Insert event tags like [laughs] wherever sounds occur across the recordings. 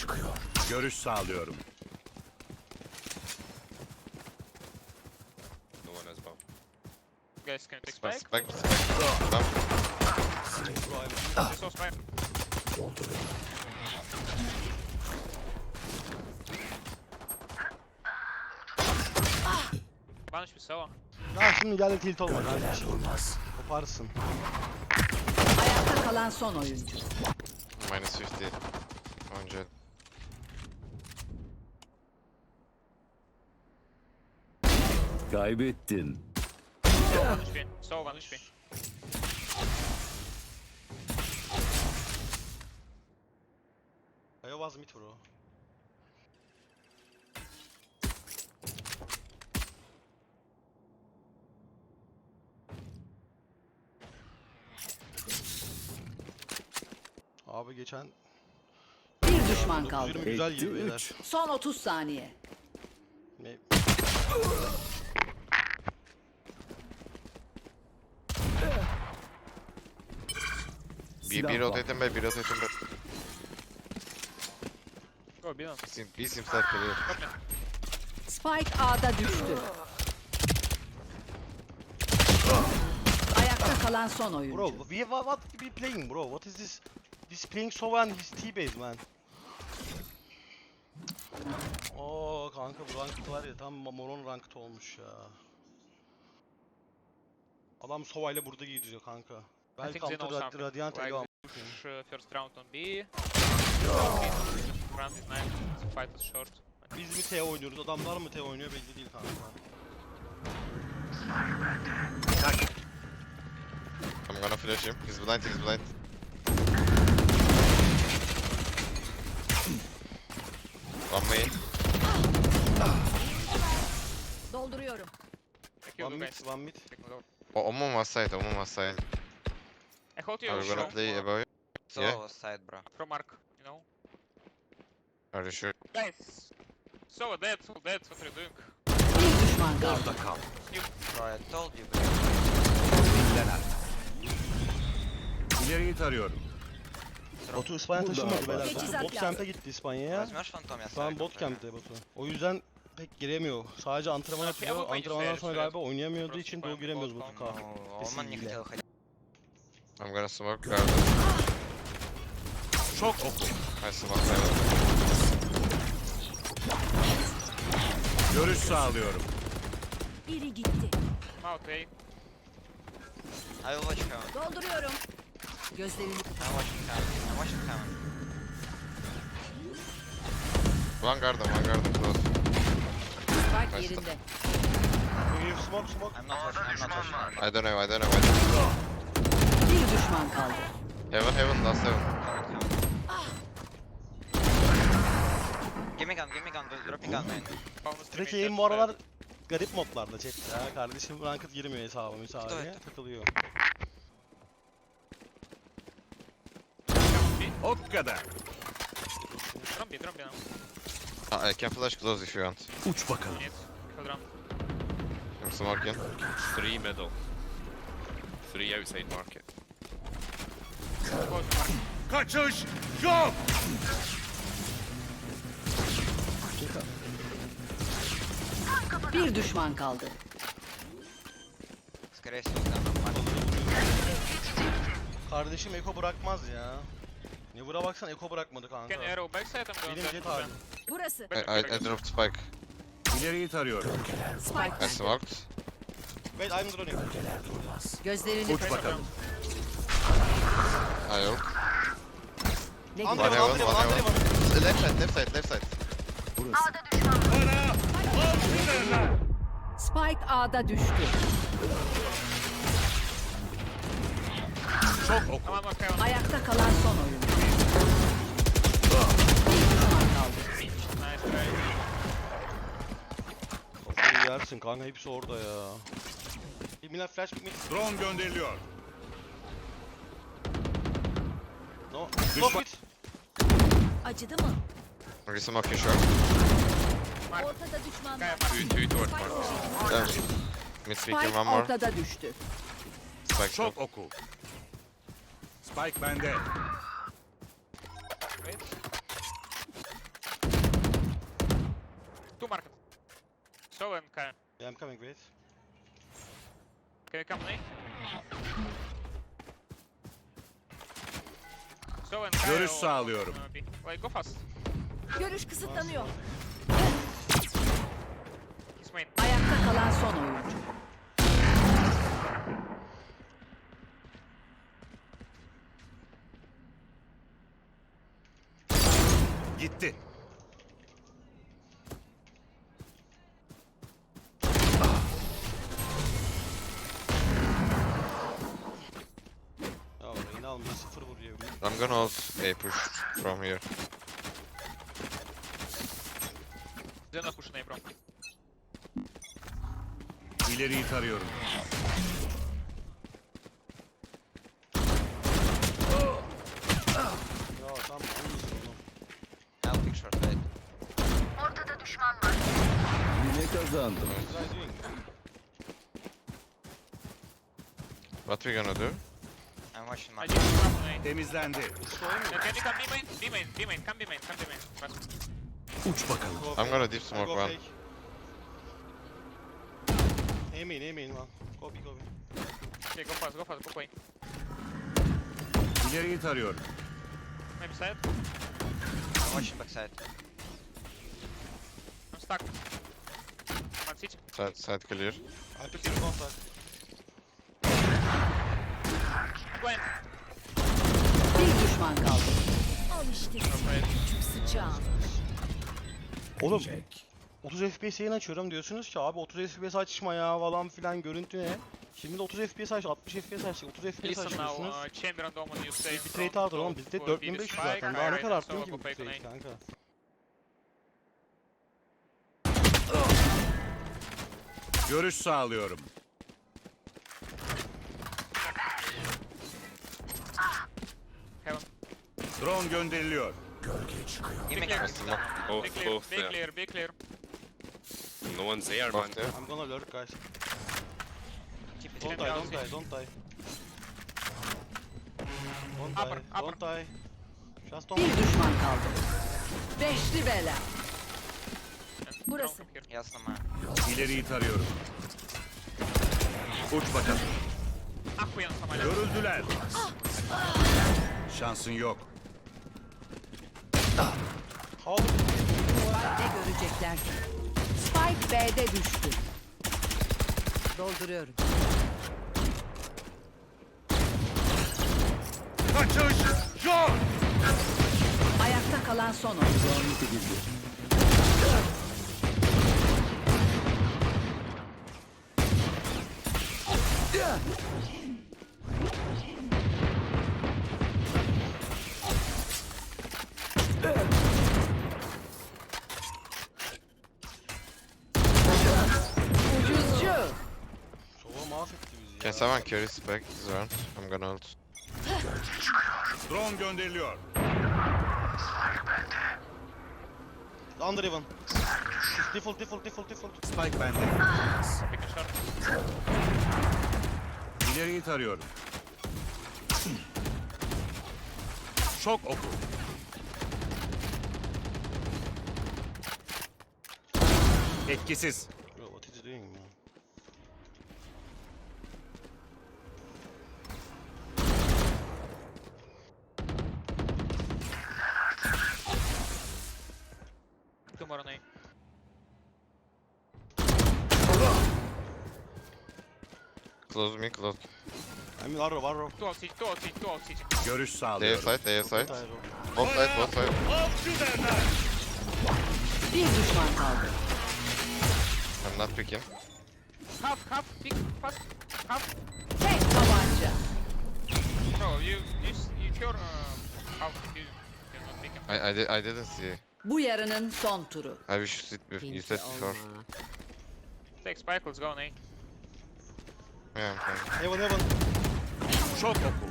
çıkıyor. Görüş sağlıyorum. No one has bomb. Guys, can you take Spike, spike? spike, spike. Bomb. This was spike. Banish bir sava. Ya şimdi gel de tilt olma kardeşim. Durmaz. Koparsın. Ayakta kalan son oyuncu. Minus 50. 100. Kaybettin. So one HP. So one HP. I was mid bro. Abi geçen Bir düşman kaldı. 920 güzel Etti gibi beyler. 3. Son 30 saniye. Ne? Bir, bir rotate'im be, bir rotate'im be. Go B lan. Sim, bir simsler geliyor. Spike A'da düştü. Ayakta kalan son oyuncu. Bro, we what, what we playing bro? What is this? This playing Sova and his T-base man. Oo kanka bu ranked var ya tam moron ranked olmuş ya. Adam Sova ile burada gidiyor kanka. I Belki think they know altı something. Radiant Like they push uh, first round on B. Front is nice. Fight is short. Biz mi T oynuyoruz? Adamlar mı T oynuyor belli değil kanka. I'm gonna flash him. He's blind, he's blind. One main. Dolduruyorum. Thank you, One mid, guys. one mid. Take me. Oh, Omen was side, Omen was side. I hold you Are we gonna show play above? So Yeah. side, bro. from Mark, you know? Are you sure? Guys! So dead, so dead, what are you doing? Bir düşman kaldı. Orada kal. Bro, I told you, bro. Bizden artık. İleriyi tarıyorum. Batu İspanya Burada taşınmadı var. beyler. Teçhizat Batu bot lazım. camp'e gitti İspanya'ya. Возьмешь фантом, я Şu an ставлю bot контроль. camp'te Batu. O yüzden pek giremiyor. Sadece antrenman Ya, yapıyor. Avrupa Antrenmandan güzel, sonra güzel. galiba oynayamıyorduğu Просто için типа doğu giremiyoruz bot Batu camp. K. Ну, он не Kesinlikle. хотел ходить. I'm gonna smoke garden. Çok oku. I smoke garden. Görüş sağlıyorum. Biri gitti. Out A. I will watch. Dolduruyorum. Gözlerini I'm watching heaven. I'm watching heaven. One garden, one garden close. Spike Kaçtı. yerinde. You smoke smoke. I'm not watching, I'm not watching. I'm not I don't know, I don't know. I don't know. Bir düşman kaldı. Heaven, heaven, last heaven. Give me gun, give me gun, drop me gun, man. Direkt dead, bu aralar garip modlarda chat ya. Kardeşim ranked girmiyor hesaba müsaade. Evet. Takılıyor. O kadar. Drum B, drum B now. Ah, I can flash close if you want. Uç bakalım. Kill drum. I'm smoking. Three middle. Three outside market. Close Mark. Kaçış yok. Bir düşman kaldı. Скорее всего, да, нормально. Kardeşim Eko bırakmaz ya. Ne bura baksan Eko bırakmadı kanka. Can arrow backside, I'm going Benim back jet to abi. them. Burası. I, I, I dropped spike. İleriyi tarıyorum. Spike. I smoked. Wait I'm droning. Gözlerini Uç bakalım. I ne Andre heaven, Andre one, Andre one. Left side, left side, left side. Burası. Spike A'da düştü. Çok oku. On my heaven. Ayakta kalan son try. Kafayı yersin kanka hepsi orada ya. Bir Milan flash mid. Drone gönderiliyor. No. Düşman. Lock it. Acıdı mı? Ready some up your short. Ortada düşman var. Two, two toward mark. Damn. Mid peeking Spike one more. ortada düştü. Spike short. Çok oku. Spike bende. Two market. So I'm coming. Yeah, I'm coming, wait. Can you come late? Görüş or- sağlıyorum. go fast. Görüş kısıtlanıyor. Ayakta kalan son oyuncu. Gitti. Almayı sıfır vuruyor. I'm gonna ult A push from here. Zena push bro. İleriyi tarıyorum. Ya. I'll pick short right. Yine kazandım. What we gonna do? I'm watching I just on A. Temizlendi. Uh, Can you come B main? B main, B main, come B main, come B main. Fast. Uç bakalım. Go I'm fake. gonna deep smoke go one. fake. Aim in, aim in lan. Go B, go B. Okay, go fast, go fast, go play. İleriyi tarıyorum. Maybe side. I'm watching backside. I'm stuck. One city. Side, side clear. I put you contact. Blind. Bir düşman kaldı. Al işte fight. küçük sıçağım. Oğlum 30 FPS yayın açıyorum diyorsunuz ki abi 30 FPS açma ya falan filan görüntü ne? Şimdi de 30 FPS aç, 60 FPS açtık, 30 FPS açıyorsunuz. uh, say. Bitrate aldır oğlum, bizde 4500 zaten. Daha ne kadar arttırıyor ki bu bitrate kanka? Görüş sağlıyorum. Heaven. Drone gönderiliyor. Gölge çıkıyor. Be clear. Be Both, clear. both, Be yeah. clear. Be clear. No one's there, man. Both, yeah. I'm gonna lurk guys. Keep it Don't die, down. don't die, don't die. Don't Upper, die, upper. don't die. Just don't Bir düşman kaldı. Beşli bela. Burası. Yaslama. İleriyi tarıyorum. Uç bakalım. Ah uyan Görüldüler. Şansın yok. How Ne görecekler ki? Spike B'de düştü. Dolduruyorum. Kaçış yok. Ayakta kalan son oyuncu. Zahmet edildi. Ucuzcu. Someone carry spec this round? I'm gonna ult. Drone gönderiliyor. Under even. Default, default, default, default. Spike bende. İleriyi tarıyorum. Şok oku. Etkisiz. Close me, close. I'm in arrow, arrow. Two out city, two out city, two out city. Görüş They sağlıyorum. side, they side. Both side, both side. Bir düşman kaldı. I'm not picking. Half, half, pick, fast. Half. Tek tabanca. Bro, you, you, s- you cure, uh, half, you, you're not picking. I, I, di I didn't see. Bu yarının son turu. I wish you, sit you said before. Take spike, let's go, Nate. Yeah, I'm fine. Heaven, heaven. Şok oku.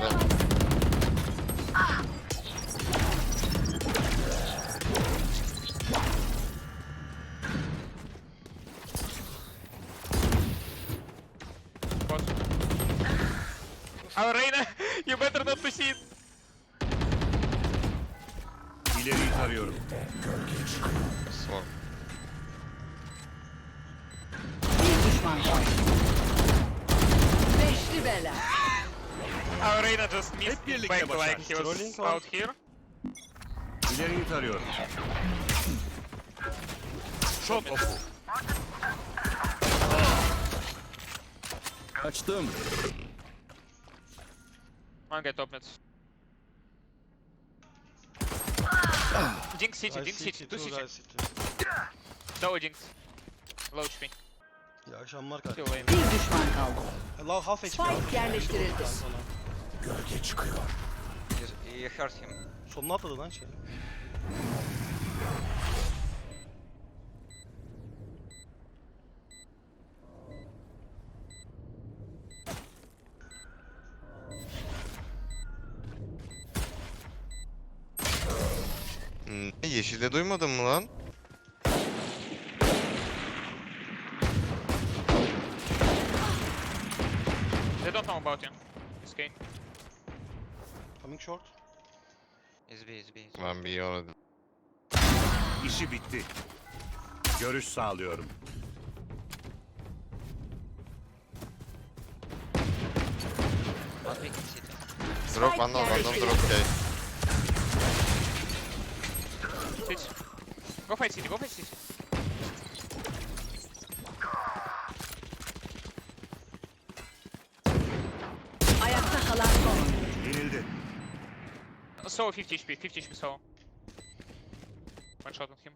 Well, Bot. Our Reina, you better not to İleriyi tarıyorum. Son. Bir düşman kaldı. Beşli bela. Our Reyna just missed Hep his birlikte back like başar. he was var. out here. İleriyi tarıyorum. Şok oku. Kaçtım. One get top mid. Jinx city, Guys Jinx city. guys city. No Jinx. Low HP. İyi akşamlar kardeşim. Bir düşman kaldı. Love half HP. Spike yerleştirildi. You, you hurt him. Sonuna atladı lan şey. Yeşilde duymadın mı lan? They don't know about you. This game. Coming short. Is B, is B. Is B. Ben bir iyi oynadım. İşi bitti. Görüş sağlıyorum. Drop vandal vandal drop gay. City. Go fight city, go fight city. Ayakta kalan son. Yenildi. So 50 HP, 50 HP so. One shot on him.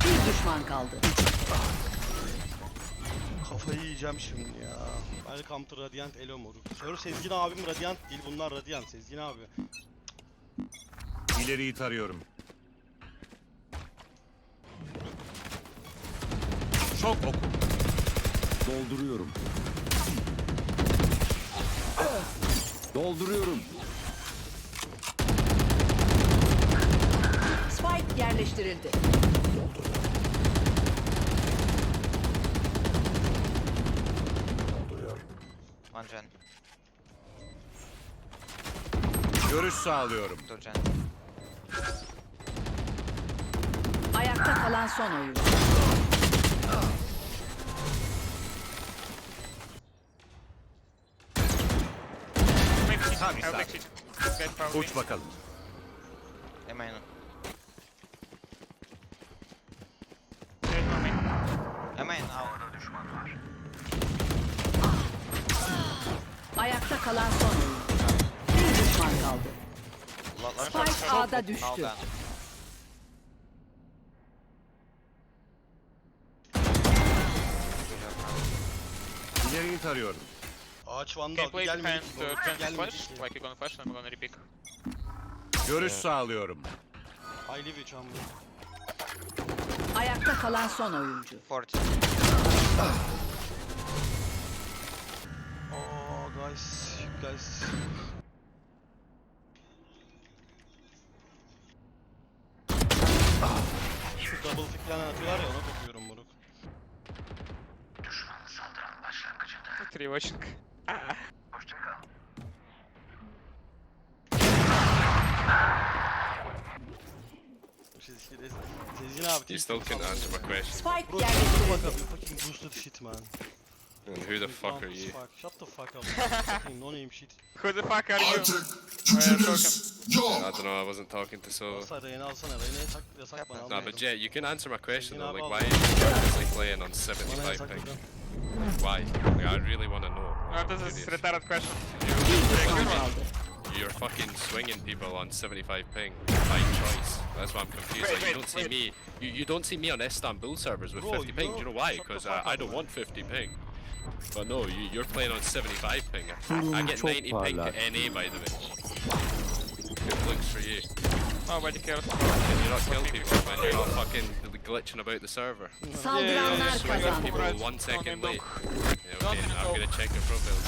Bir düşman kaldı. Kafayı yiyeceğim şimdi ya. Welcome to Radiant Elo moruk. Sir Sezgin abim Radiant değil bunlar Radiant Sezgin abi. İleriyi tarıyorum. Şok oku. Dolduruyorum. Dolduruyorum. Spike yerleştirildi. One gen. Görüş sağlıyorum. Two gen. Ayakta kalan son oyuncu. Uç bakalım. Me. Am I in? Out. Ayakta kalan son oyuncu. Bir düşman kaldı. Spike A'da düştü. İleriyi tarıyorum. Ağaç vandal play behind gelmedik. moruk, 20 Gelmedik. flash. Like you're gonna flash, I'm gonna repick. Görüş sağlıyorum. I live it chamber. Ayakta kalan son oyuncu. 40. Oh guys, you guys. Şu double pick falan atıyorlar ya ona Тревочник. Sezgin, Sezgin abi. You tek still tek can't sallıyor answer my ya. question. Spike Bro, yerleştirildi. fuck up, you fucking boosted shit man. And who the fuck are you? Fuck, shut the fuck up. fucking no [laughs] name shit. Who the fuck are you? I don't know, I wasn't talking to so. Alsana Reyna alsana Reyna'ya sak yasak bana No, almayalım. but Jet, you can answer my question though. Taking Like, our why are you purposely playing on Bana 75 yasak ping? buradan. Why? Like, I really want to know. No, I'm this is curious. retarded question. Bir düşman kaldı. You're fucking swinging people on 75 ping by choice. That's why I'm confused. Wait, like, wait, you don't see wait. me. You, you don't see me on Istanbul servers with Bro, 50 ping. Do you know why? Because uh, I, I don't want 50 ping. But no, you, you're playing on 75 ping. I, I get 90 ping parlak. to NA by the way. Good looks for you. Nobody cares. Can you not kill people when you're not fucking glitching about the server? Saldıranlar Swinging kazandı. people Right. one second Don't late. Yeah, okay, I'm gonna check your profile.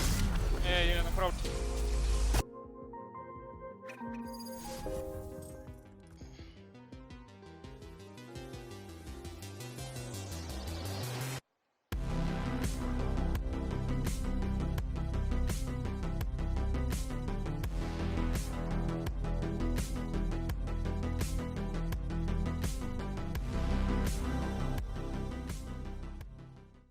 Yeah, you're in the crowd.